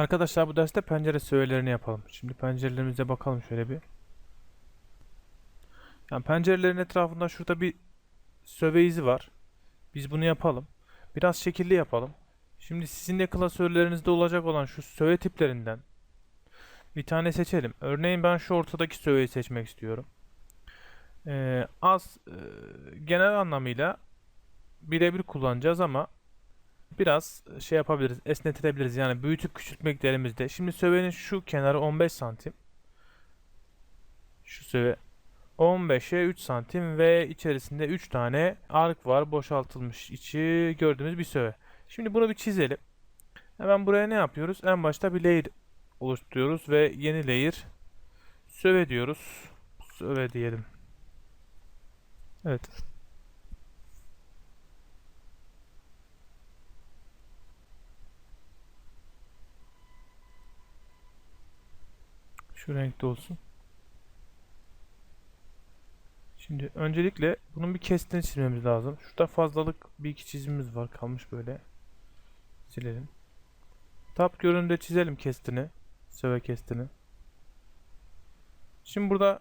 Arkadaşlar bu derste pencere söğelerini yapalım. Şimdi pencerelerimize bakalım şöyle bir. Yani pencerelerin etrafında şurada bir söve izi var. Biz bunu yapalım. Biraz şekilli yapalım. Şimdi sizin de klasörlerinizde olacak olan şu söve tiplerinden bir tane seçelim. Örneğin ben şu ortadaki söveyi seçmek istiyorum. Ee, az e, genel anlamıyla birebir kullanacağız ama biraz şey yapabiliriz, esnetebiliriz. Yani büyütüp küçültmek elimizde. Şimdi sövenin şu kenarı 15 santim. Şu söve 15'e 3 santim ve içerisinde 3 tane ark var. Boşaltılmış içi gördüğümüz bir söve. Şimdi bunu bir çizelim. Hemen buraya ne yapıyoruz? En başta bir layer oluşturuyoruz ve yeni layer söve diyoruz. Söve diyelim. Evet. Şu renkte olsun. Şimdi öncelikle bunun bir kesitini çizmemiz lazım. Şurada fazlalık bir iki çizimimiz var kalmış böyle. Silelim. Tab görünümde çizelim kestini. Söve kestini. Şimdi burada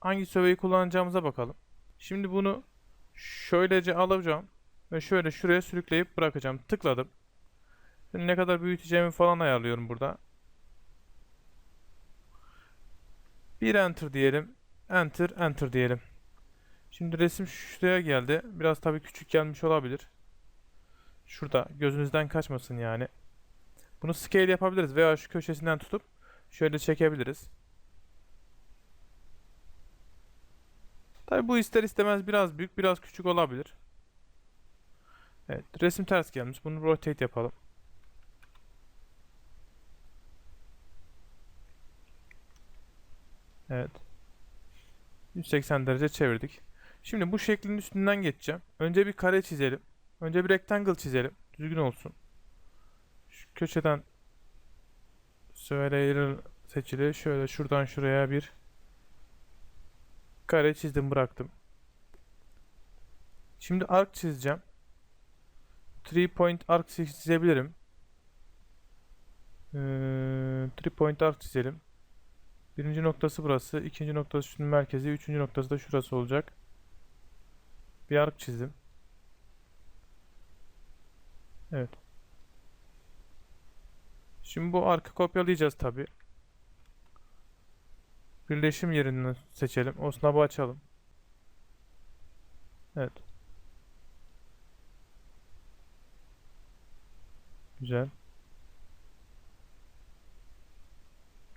hangi söveyi kullanacağımıza bakalım. Şimdi bunu şöylece alacağım ve şöyle şuraya sürükleyip bırakacağım. Tıkladım. Şimdi ne kadar büyüteceğimi falan ayarlıyorum burada. Bir enter diyelim. Enter, enter diyelim. Şimdi resim şuraya geldi. Biraz tabii küçük gelmiş olabilir. Şurada gözünüzden kaçmasın yani. Bunu scale yapabiliriz veya şu köşesinden tutup şöyle çekebiliriz. Tabii bu ister istemez biraz büyük, biraz küçük olabilir. Evet, resim ters gelmiş. Bunu rotate yapalım. Evet. 180 derece çevirdik. Şimdi bu şeklin üstünden geçeceğim. Önce bir kare çizelim. Önce bir rectangle çizelim. Düzgün olsun. Şu köşeden şöyle seçili. Şöyle şuradan şuraya bir kare çizdim bıraktım. Şimdi arc çizeceğim. Three point arc çizebilirim. Ee, three point arc çizelim. Birinci noktası burası. ikinci noktası şunun merkezi. Üçüncü noktası da şurası olacak. Bir ark çizdim. Evet. Şimdi bu arkı kopyalayacağız tabi. Birleşim yerinden seçelim. O snap'ı açalım. Evet. Güzel.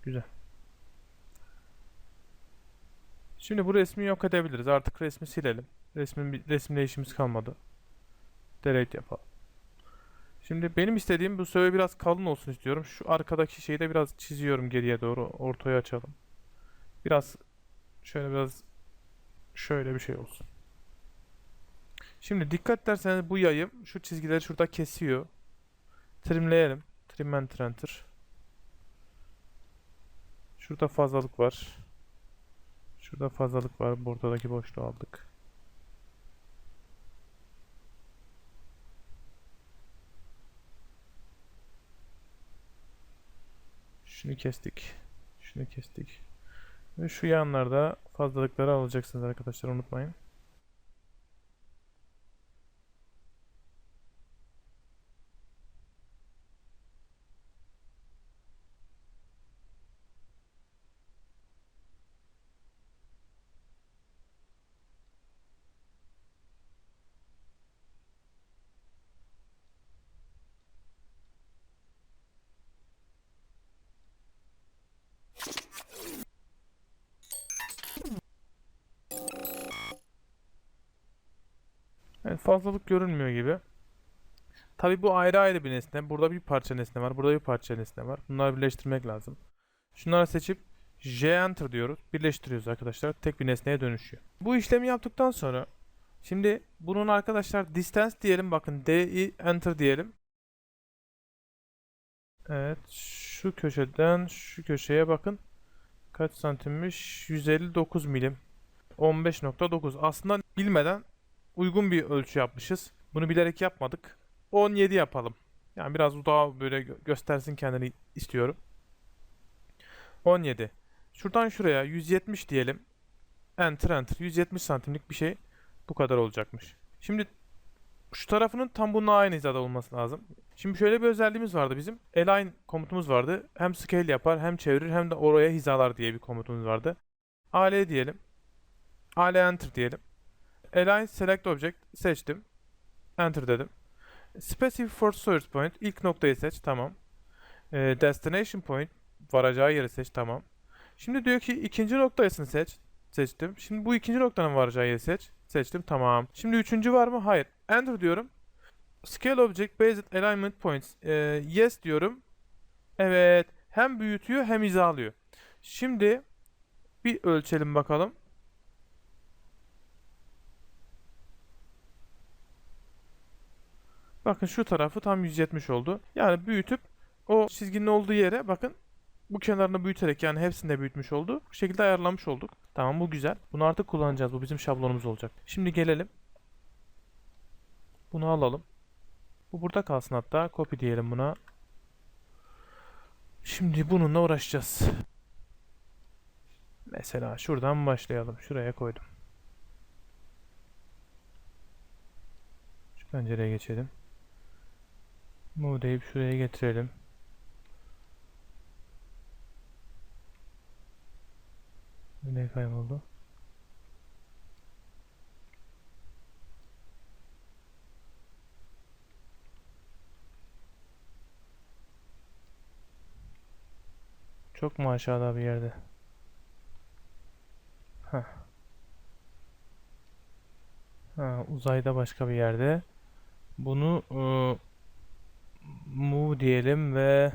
Güzel. Şimdi bu resmi yok edebiliriz. Artık resmi silelim. Resmin resimle işimiz kalmadı. Delete yapalım. Şimdi benim istediğim bu söve biraz kalın olsun istiyorum. Şu arkadaki şeyi de biraz çiziyorum geriye doğru. Ortaya açalım. Biraz şöyle biraz şöyle bir şey olsun. Şimdi dikkat ederseniz bu yayım şu çizgileri şurada kesiyor. Trimleyelim. Trim enter enter. Şurada fazlalık var. Şurada fazlalık var. Buradaki boşluğu aldık. Şunu kestik. Şunu kestik. Ve şu yanlarda fazlalıkları alacaksınız arkadaşlar unutmayın. Evet, fazlalık görünmüyor gibi. Tabi bu ayrı ayrı bir nesne. Burada bir parça nesne var. Burada bir parça nesne var. Bunları birleştirmek lazım. Şunları seçip J Enter diyoruz. Birleştiriyoruz arkadaşlar. Tek bir nesneye dönüşüyor. Bu işlemi yaptıktan sonra şimdi bunun arkadaşlar distance diyelim. Bakın DI Enter diyelim. Evet. Şu köşeden şu köşeye bakın. Kaç santimmiş? 159 milim. 15.9. Aslında bilmeden uygun bir ölçü yapmışız. Bunu bilerek yapmadık. 17 yapalım. Yani biraz daha böyle gö- göstersin kendini istiyorum. 17. Şuradan şuraya 170 diyelim. Enter enter. 170 santimlik bir şey bu kadar olacakmış. Şimdi şu tarafının tam bununla aynı hizada olması lazım. Şimdi şöyle bir özelliğimiz vardı bizim. Align komutumuz vardı. Hem scale yapar hem çevirir hem de oraya hizalar diye bir komutumuz vardı. AL diyelim. AL enter diyelim. Align select object seçtim. Enter dedim. Specify for source point ilk noktayı seç tamam. Ee, destination point varacağı yeri seç tamam. Şimdi diyor ki ikinci noktasını seç. Seçtim. Şimdi bu ikinci noktanın varacağı yeri seç. Seçtim tamam. Şimdi üçüncü var mı? Hayır. Enter diyorum. Scale object based alignment points. Ee, yes diyorum. Evet. Hem büyütüyor hem hizalıyor. Şimdi bir ölçelim bakalım. Bakın şu tarafı tam 170 oldu. Yani büyütüp o çizginin olduğu yere bakın bu kenarını büyüterek yani hepsini de büyütmüş oldu. Bu şekilde ayarlamış olduk. Tamam bu güzel. Bunu artık kullanacağız. Bu bizim şablonumuz olacak. Şimdi gelelim. Bunu alalım. Bu burada kalsın hatta. Copy diyelim buna. Şimdi bununla uğraşacağız. Mesela şuradan başlayalım. Şuraya koydum. Şu pencereye geçelim. Deyip şuraya getirelim. Nereye kayboldu? Çok mu aşağıda bir yerde? Heh. Ha, uzayda başka bir yerde. Bunu ıı, move diyelim ve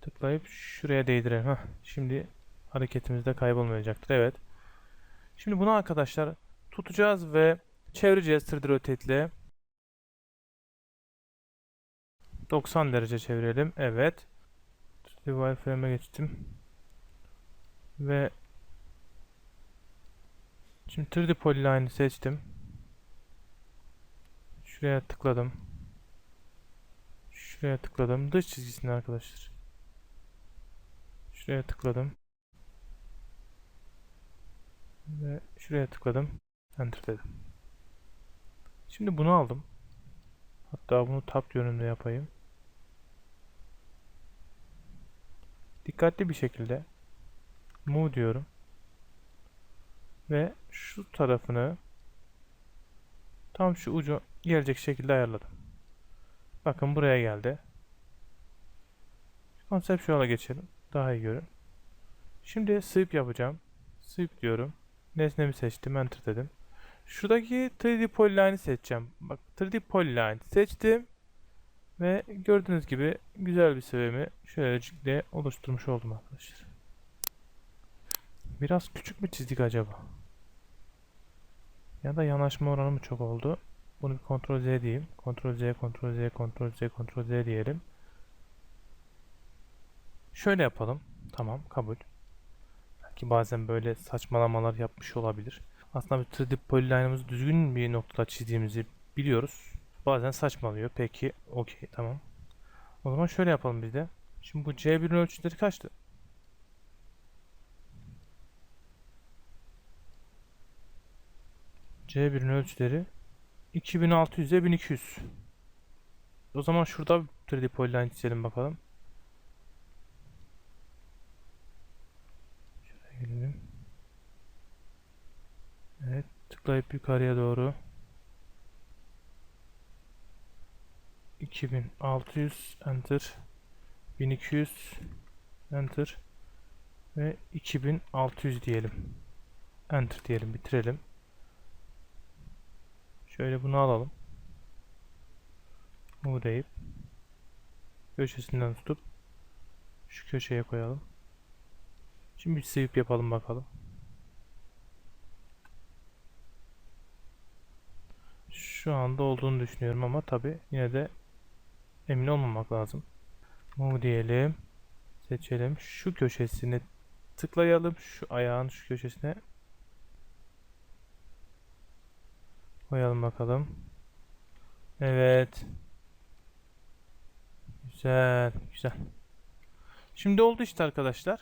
tıklayıp şuraya değdirelim. Heh, şimdi hareketimiz de kaybolmayacaktır. Evet. Şimdi bunu arkadaşlar tutacağız ve çevireceğiz 3D Rotate ile. 90 derece çevirelim. Evet. 3D wireframe'e geçtim. Ve şimdi 3D Polyline'ı seçtim. Şuraya tıkladım. Şuraya tıkladım. Dış çizgisini arkadaşlar. Şuraya tıkladım. Ve şuraya tıkladım. Enter dedim. Şimdi bunu aldım. Hatta bunu tab yönünde yapayım. Dikkatli bir şekilde move diyorum. Ve şu tarafını tam şu ucu gelecek şekilde ayarladım. Bakın buraya geldi. Conceptual'a geçelim. Daha iyi görün. Şimdi sweep yapacağım. Sweep diyorum. Nesnemi seçtim. Enter dedim. Şuradaki 3D Polyline'i seçeceğim. Bak 3D Polyline seçtim. Ve gördüğünüz gibi güzel bir sevimi şöylelikle oluşturmuş oldum arkadaşlar. Biraz küçük mü çizdik acaba? Ya da yanaşma oranı mı çok oldu? Bunu bir Ctrl Z diyeyim. Ctrl Z, Ctrl Z, Ctrl Z, Ctrl Z diyelim. Şöyle yapalım. Tamam, kabul. Belki bazen böyle saçmalamalar yapmış olabilir. Aslında bir 3D polyline'ımızı düzgün bir noktada çizdiğimizi biliyoruz. Bazen saçmalıyor. Peki, okey, tamam. O zaman şöyle yapalım biz de. Şimdi bu C1'in ölçüleri kaçtı? C1'in ölçüleri 2600'e 1200. O zaman şurada bir 3D polyline çizelim bakalım. Şuraya gelelim. Evet, tıklayıp yukarıya doğru. 2600 enter 1200 enter ve 2600 diyelim. Enter diyelim, bitirelim. Şöyle bunu alalım. Deyip köşesinden tutup şu köşeye koyalım. Şimdi bir yapalım bakalım. Şu anda olduğunu düşünüyorum ama tabi yine de emin olmamak lazım. Move diyelim. Seçelim. Şu köşesini tıklayalım. Şu ayağın şu köşesine koyalım bakalım. Evet. Güzel, güzel. Şimdi oldu işte arkadaşlar.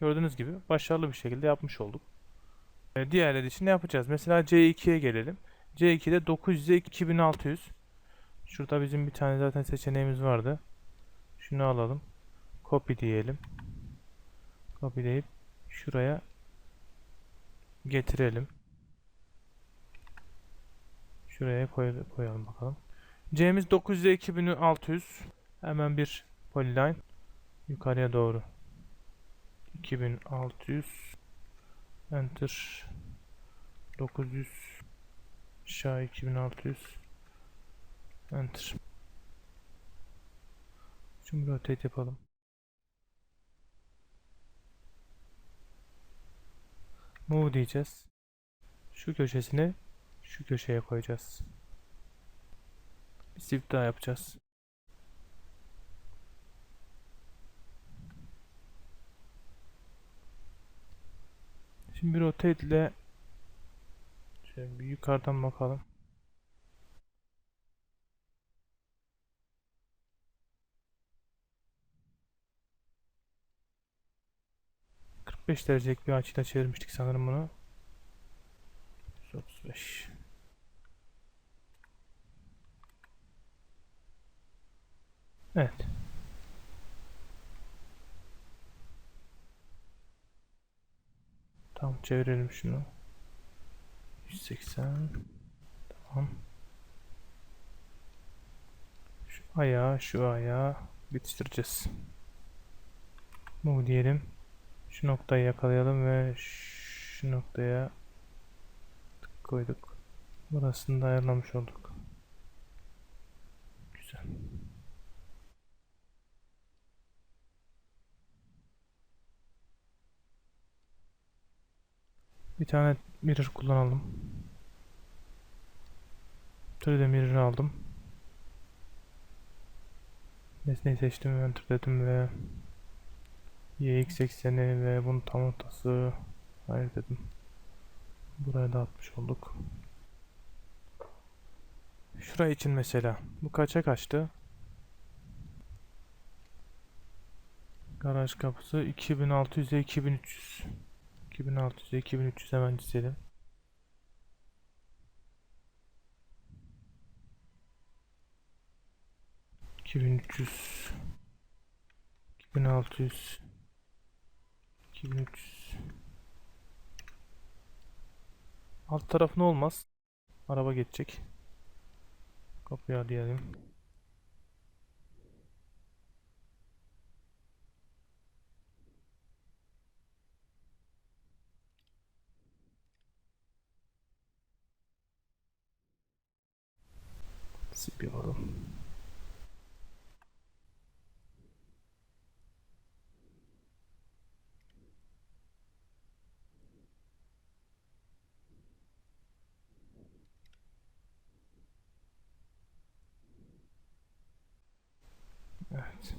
Gördüğünüz gibi başarılı bir şekilde yapmış olduk. Ee, diğerleri için ne yapacağız? Mesela C2'ye gelelim. C2'de 900'e 2600. Şurada bizim bir tane zaten seçeneğimiz vardı. Şunu alalım. Copy diyelim. Copyleyip şuraya getirelim. Şuraya koy- koyalım bakalım. C'miz 900'e 2600. Hemen bir polyline yukarıya doğru. 2600 Enter 900 aşağı 2600 Enter Şimdi rotate yapalım. Move diyeceğiz. Şu köşesini şu köşeye koyacağız. Bir shift daha yapacağız. Şimdi bir rotate ile şöyle bir yukarıdan bakalım. ...45 derecelik bir açıyla çevirmiştik sanırım bunu. 135. Evet. Tamam çevirelim şunu. 180. Tamam. Şu ayağı, şu ayağı bitiştireceğiz. Bu diyelim. Şu noktayı yakalayalım ve şu noktaya tık koyduk. Burasını da ayarlamış olduk. Güzel. Bir tane mirror kullanalım. 3D mirror aldım. Nesneyi seçtim, enter dedim ve YX ekseni ve bunun tam ortası hayır dedim. Buraya da atmış olduk. Şuraya için mesela bu kaça kaçtı? Garaj kapısı 2600'e 2300. 2600'e 2300 hemen çizelim. İki bin üç yüz, iki bin altı yüz. Alt taraf ne olmaz? Araba geçecek. Kapıya diyelim. Sipiyorum. Evet.